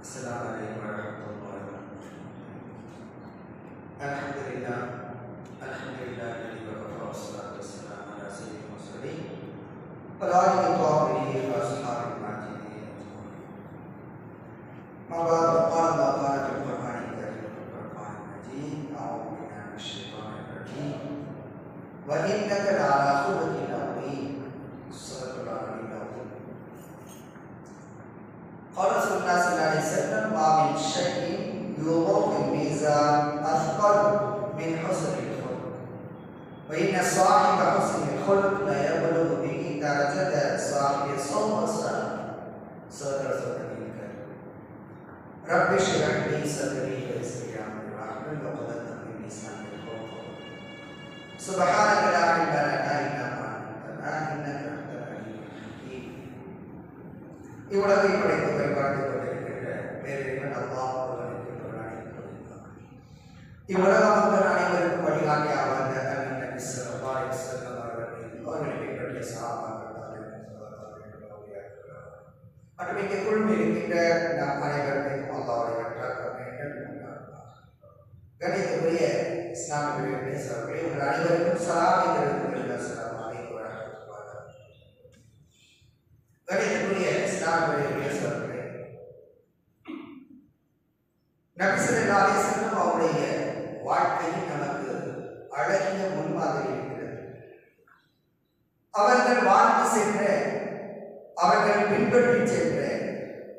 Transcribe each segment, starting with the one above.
السلام عليكم ورحمة الله وبركاته. الحمد لله الحمد لله الذي والصلاة والسلام على سيدنا المرسلين سبحانك لا علم لنا الا ما علمتنا انك انت العليم الحكيم இவ்வளவு படைத்தவர் வாழ்ந்து கொண்டிருக்கின்ற பேரில் அனைவருக்கும் வழிகாட்டியாக அவர்களை பின்பற்றிய சாபாக்கள் மற்றும் நம் அனைவருக்கும்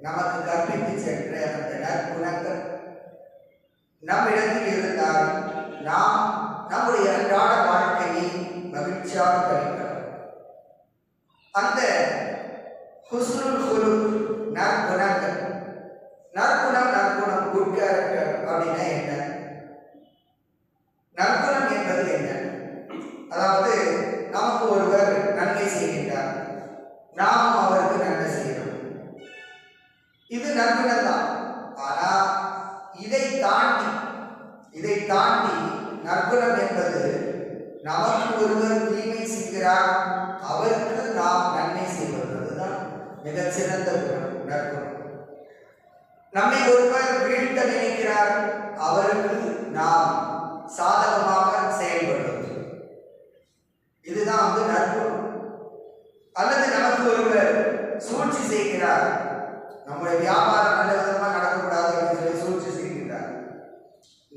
நமக்கு கற்பித்து சென்ற அதனர் உணர்ந்தனர் நம்மிடத்தில் இருந்தால் நாம் நம்முடைய அன்றாட வாழ்க்கையை மகிழ்ச்சியாக கழிக்கலாம் அந்த ஹுஸ்னுல் குரு நற்குணங்கள். நற்குணம் நற்குணம் குட்கரக்கள் அப்படின்னா என்ன? நற்குணம் நடக்கும் நம்மை ஒருவர் வீழ்த்த நினைக்கிறார் அவருக்கு நாம் சாதகமாக செயல்படுவது இதுதான் வந்து நட்பு. அல்லது நமக்கு ஒருவர் சூழ்ச்சி செய்கிறார் நம்முடைய வியாபாரம் நல்ல விதமாக நடக்கக்கூடாது என்று சொல்லி சூழ்ச்சி செய்கிறார்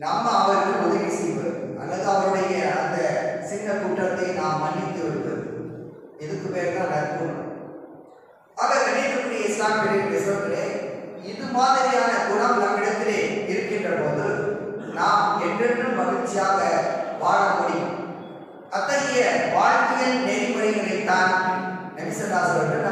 நம்ம அவருக்கு உதவி செய்வது அல்லது அவருடைய அந்த சின்ன குற்றத்தை நாம் மன்னித்து விடுவது. இதுக்கு பேர் தான் நட்பு. ஆக கணிதக்கூடிய இஸ்லாமிய மகிழ்ச்சியாக வாழ முடியும். அத்தகைய வாழ்க்கையின் நெறிமுறைகளைத்தான் நபிசதாஸ் அவர்கள்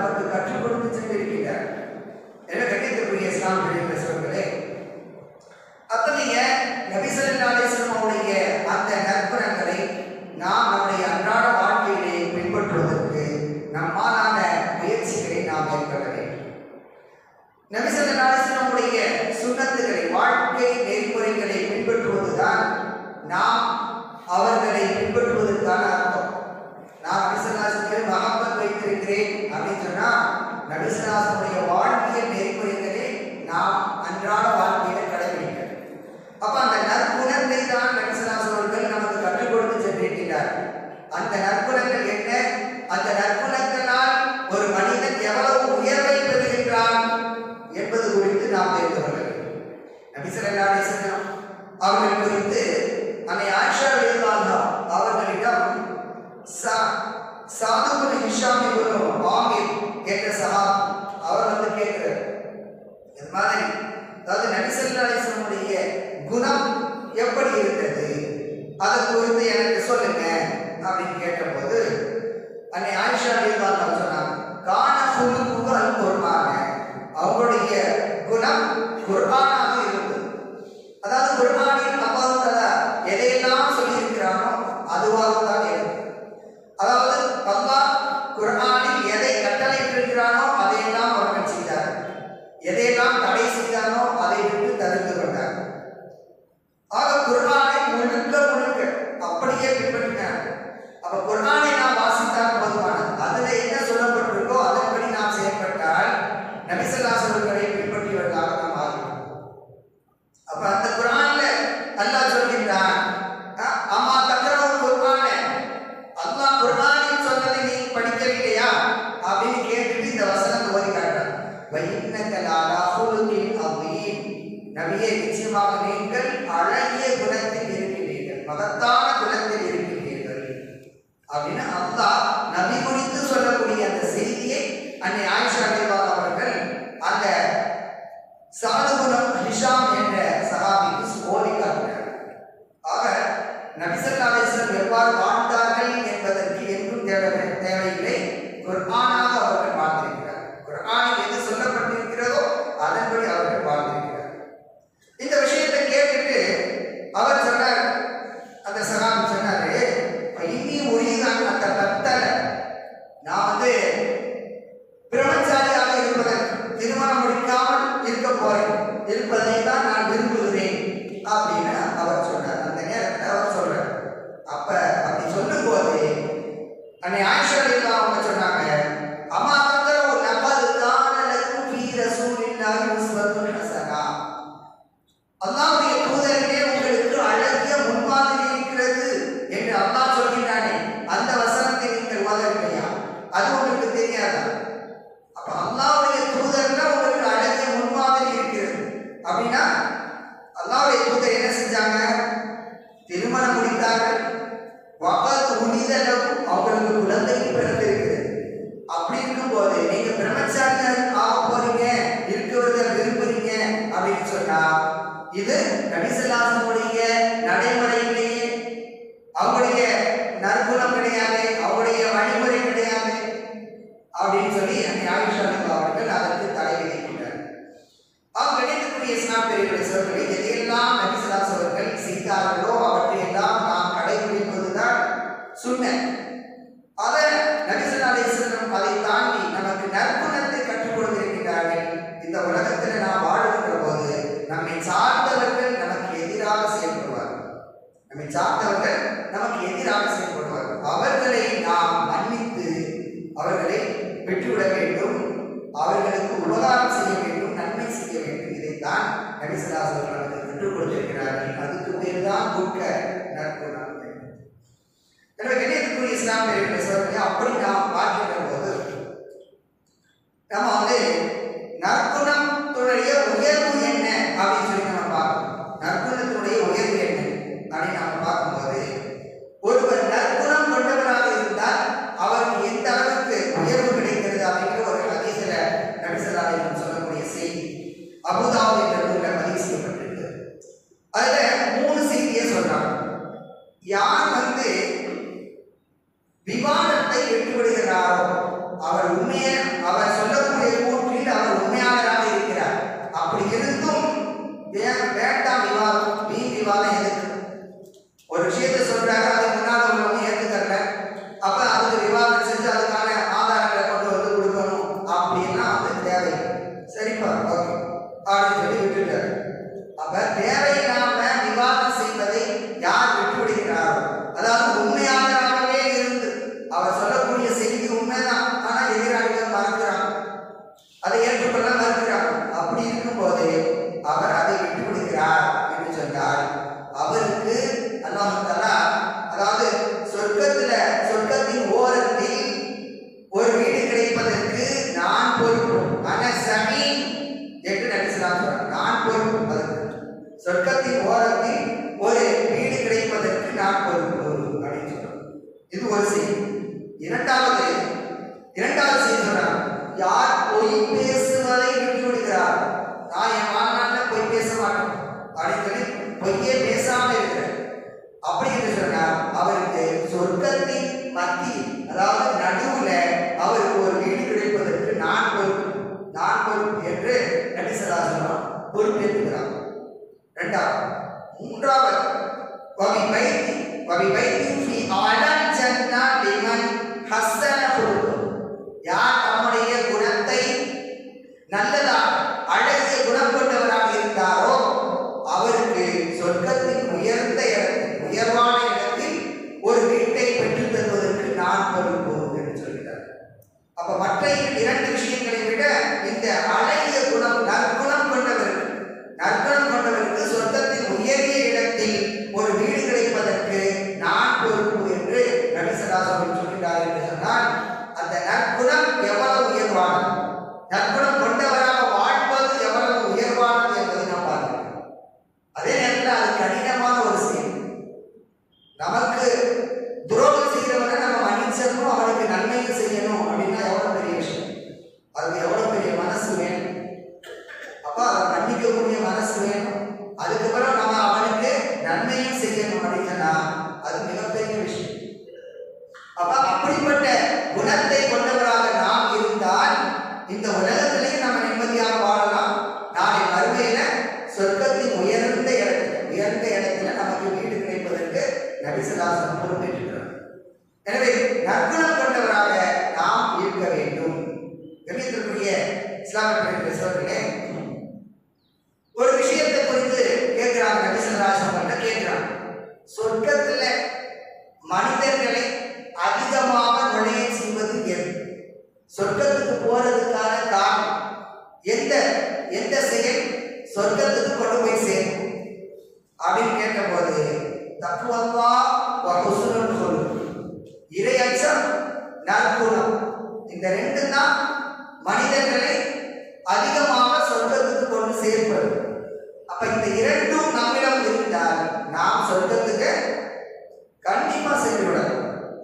அறிவார்கள் சொன்னாங்க காண சொல்லு குரான் அவங்களுடைய குரான் சுண்ண அதை அதை தாண்டி நமக்கு நற்குணத்தை கற்றுக் கொடுத்திருக்கிறார்கள் இந்த உலகத்தில் நாம் வாழுகின்ற போது நம்மை சார்ந்தவர்கள் நமக்கு எதிராக செயல்படுவார்கள். நம்மை சார்ந்தவர்கள் நமக்கு எதிராக செயல்படுவார்கள். அவர் ಯಾರ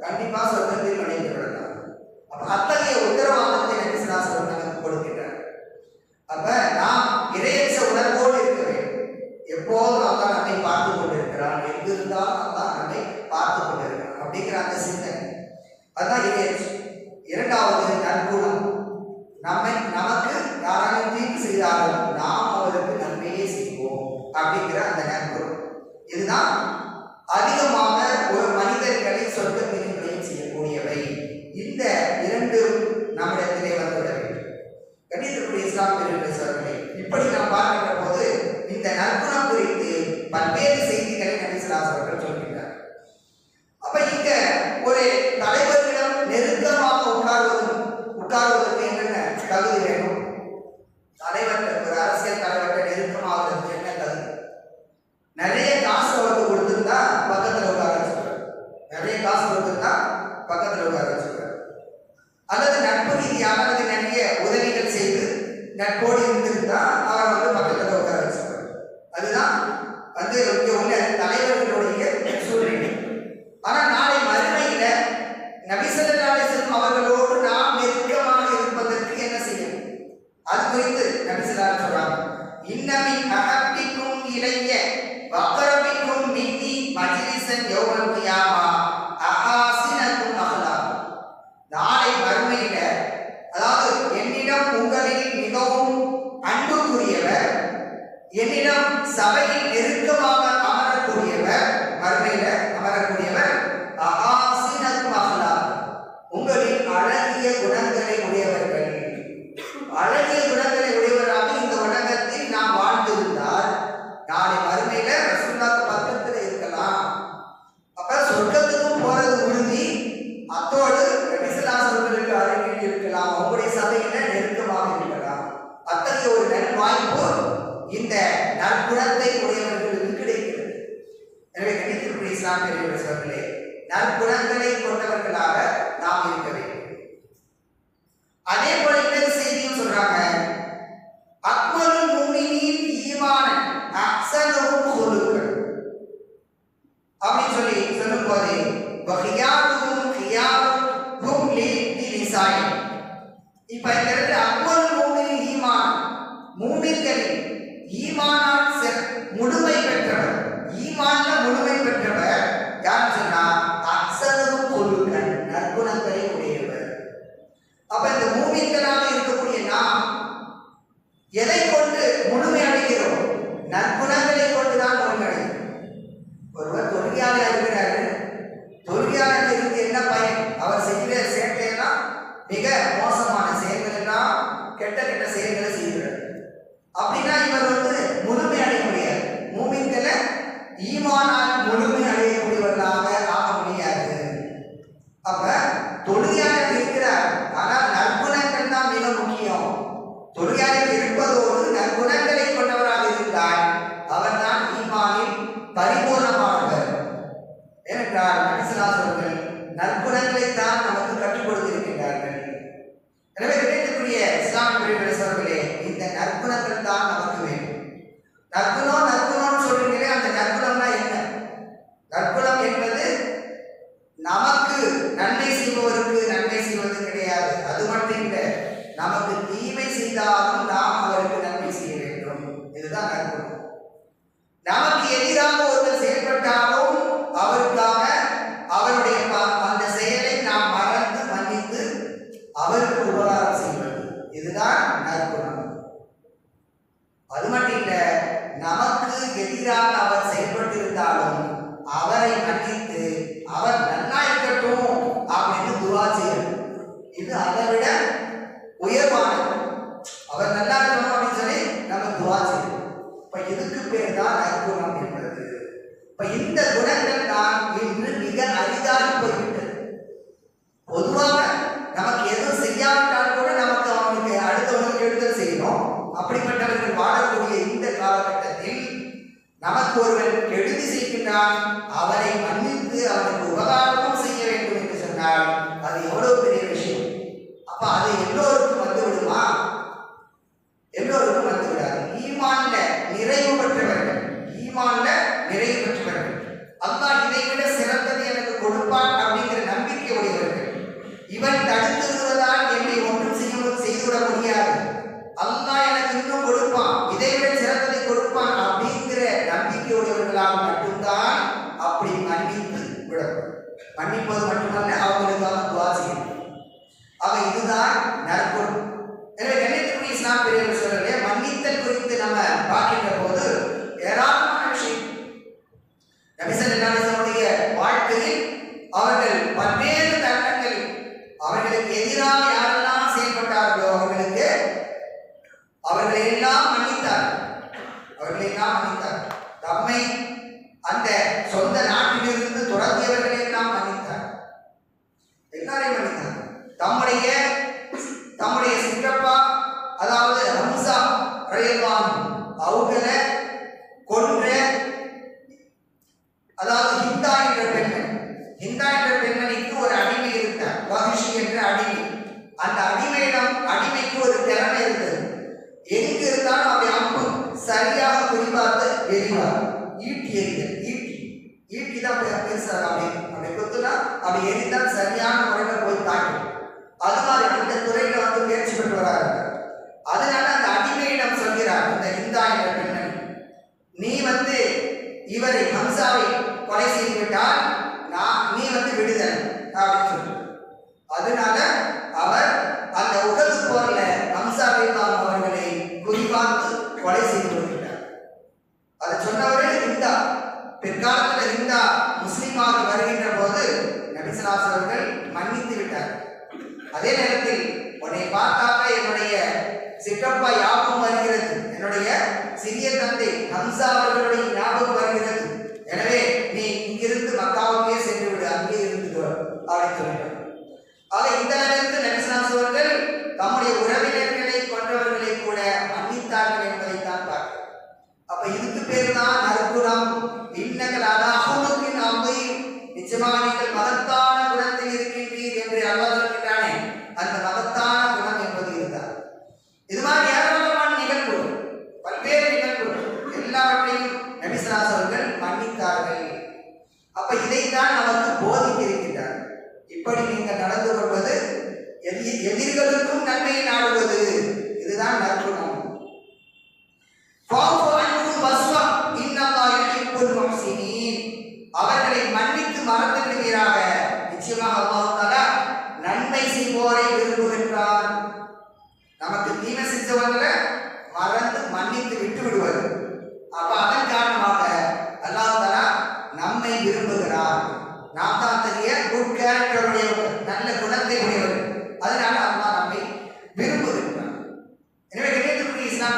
கண்டிப்பா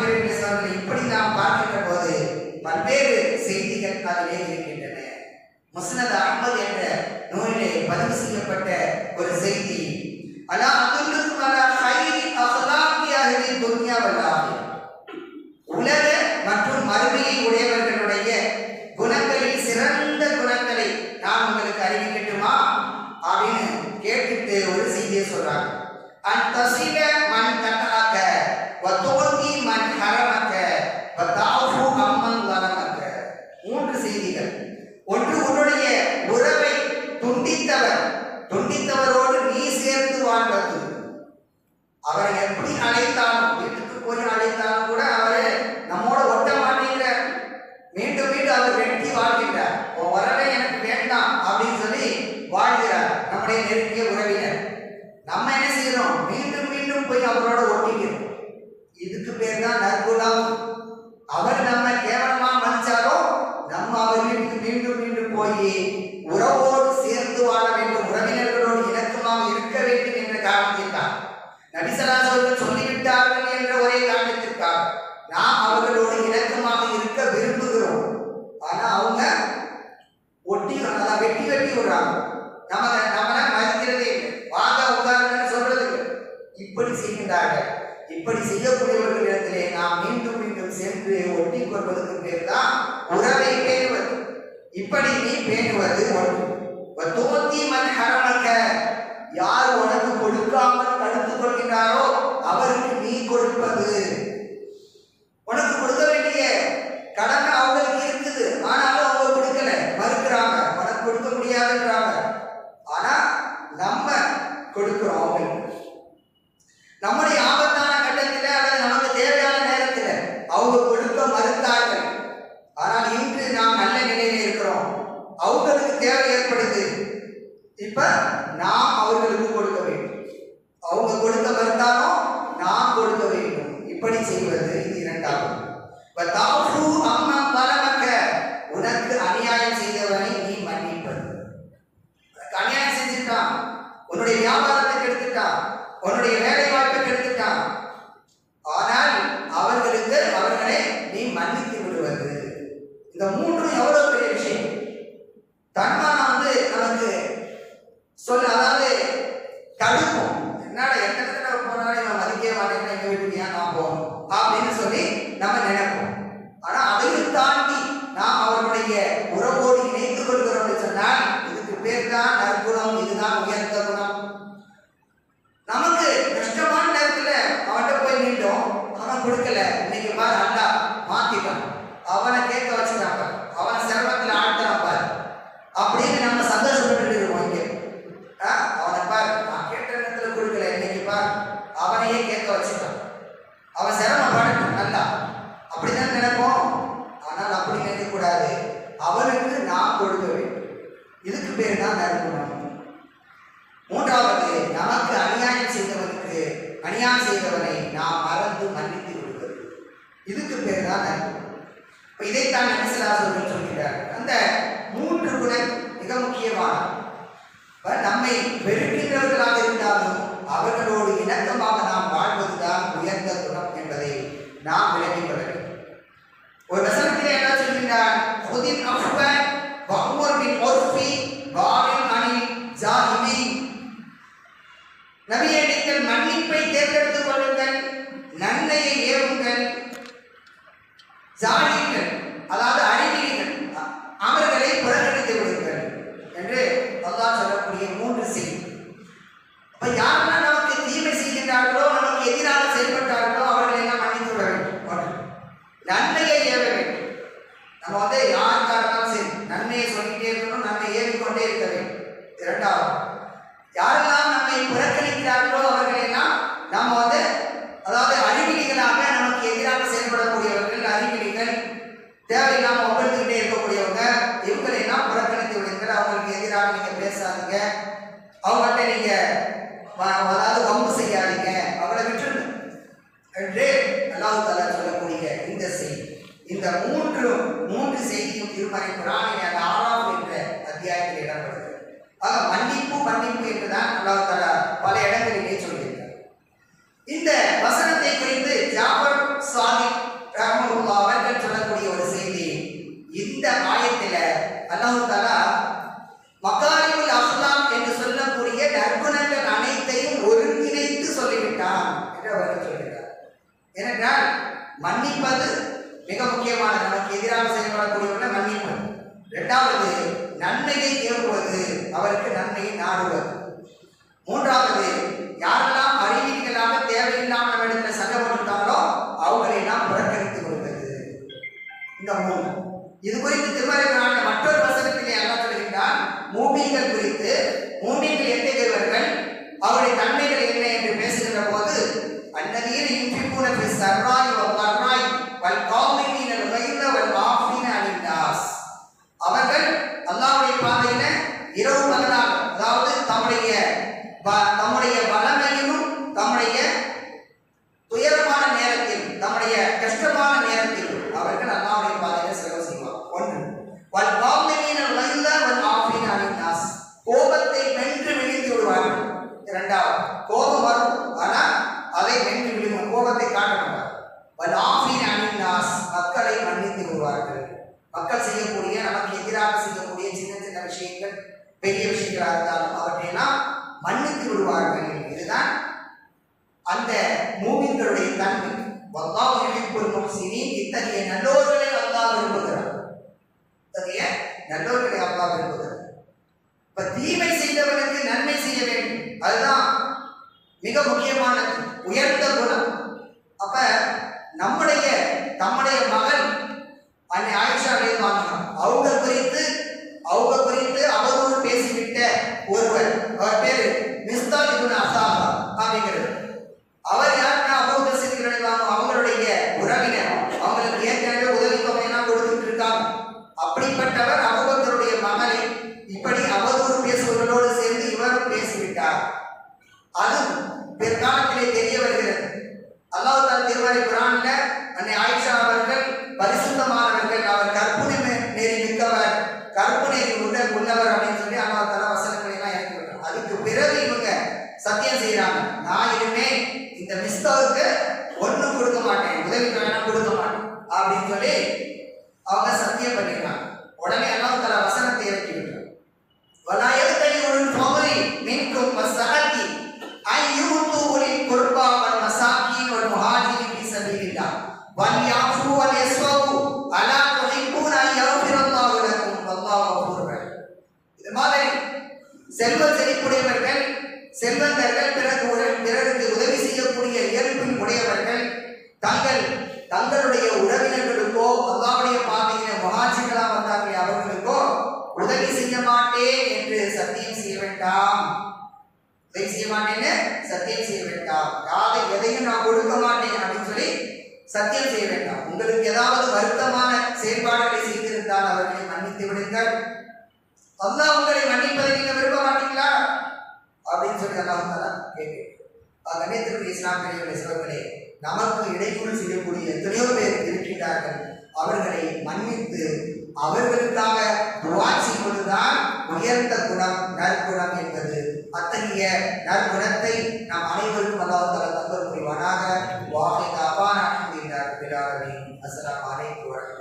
பெருமை சோதனை இப்படி நாம் பார்க்கின்ற போது பல்வேறு செய்திகள் அதிலே இருக்கின்றன. முஸ்னத் அஹ்மது என்ற நூலிலே பதிவு செய்யப்பட்ட ஒரு செய்தி. அலா அப்துல் நெருங்கிய உறவினர். நம்ம என்ன செய்யறோம் மீண்டும் மீண்டும் போய் அவரோட ஒட்டிக்கிறோம். இதுக்கு பேர் தான் நற்குணம் அவர் நம்ம கேவலமா மதிச்சாலும் நம்ம அவர் வீட்டுக்கு மீண்டும் மீண்டும் போய் உறவு இப்படி செய்யக்கூடியவர்கள் இடத்திலே நாம் மீண்டும் மீண்டும் சென்று ஒட்டி கொள்வதற்கு பேர் தான் உறவை பேணுவது. இப்படி நீ பேணுவது ஒன்று. மன் யார் உனக்கு கொடுக்காமல் தடுத்துக் கொள்கிறாரோ அவருக்கு நீ கொடுப்பது. உனக்கு கொடுக்க வேண்டிய கடன் அவங்களுக்கு Kamu. இருந்தாலும் நம்மை வெறுக்கின்றவர்களாக இருந்தாலும் அவர்களோடு இணக்கமாக நாம் வாழ்வதுதான் உயர்ந்த குணம் என்பதை நாம் விளங்கிக் கொள்ள வேண்டும். ஒரு வசனத்திலே என்ன சொல்கின்றான் ஹுதின் அஃப வஹுவர் பின் உர்ஃபி வாரின் அனில் ஜாஹிலி தேவையில்லாம மூன்றாவது மக்கள் செய்யக்கூடிய நமக்கு எதிராக செய்யக்கூடிய சின்ன சின்ன விஷயங்கள் பெரிய விஷயங்களாக இருந்தாலும் அவற்றையெல்லாம் மன்னித்து விடுவார்கள் இதுதான் அந்த மூமின்களுடைய தன்மை. வல்லாஹ் இழிப்பொரு சினி இத்தகைய நல்லோர்களை அல்லாஹ் விரும்புகிறார். இத்தகைய நல்லோர்களை அல்லாஹ் விரும்புகிறார். இப்ப தீமை செய்தவனுக்கு நன்மை செய்ய வேண்டும். அதுதான் மிக முக்கியமான உயர்ந்த குணம். அப்ப நம்முடைய தம்முடைய மகன் அன்னை ஆயிஷா மிஸ்தால் இப்னு அசாஹா அப்படிங்கிறது வேண்டாம் உதவி செய்ய மாட்டேன்னு சத்தியம் செய்ய வேண்டாம் யாரை எதையும் நான் கொடுக்க மாட்டேன் அப்படின்னு சொல்லி சத்தியம் செய்ய வேண்டாம் உங்களுக்கு ஏதாவது வருத்தமான செயல்பாடுகளை செய்திருந்தால் அவர்களை மன்னித்து விடுங்கள். அல்லாஹ் உங்களை மன்னிப்பதை நீங்க விரும்ப மாட்டீங்களா? அப்படின்னு சொல்லி அல்லாஹ் தாலா கேட்கிறேன். கண்ணியத்திற்கு சிவர்களே நமக்கு இடையூறு செய்யக்கூடிய எத்தனையோ பேர் இருக்கின்றார்கள். அவர்களை மன்னித்து அவர்களுக்காக துவா செய்வதுதான் உயர்ந்த குணம் நற்குணம் என்பது. அத்தகைய நற்குணத்தை நாம் அனைவரும் அல்லாஹால தந்தல் முடிவானாக வாகை தாபான அஸ்லாம் வலைக்கும் வரமத்து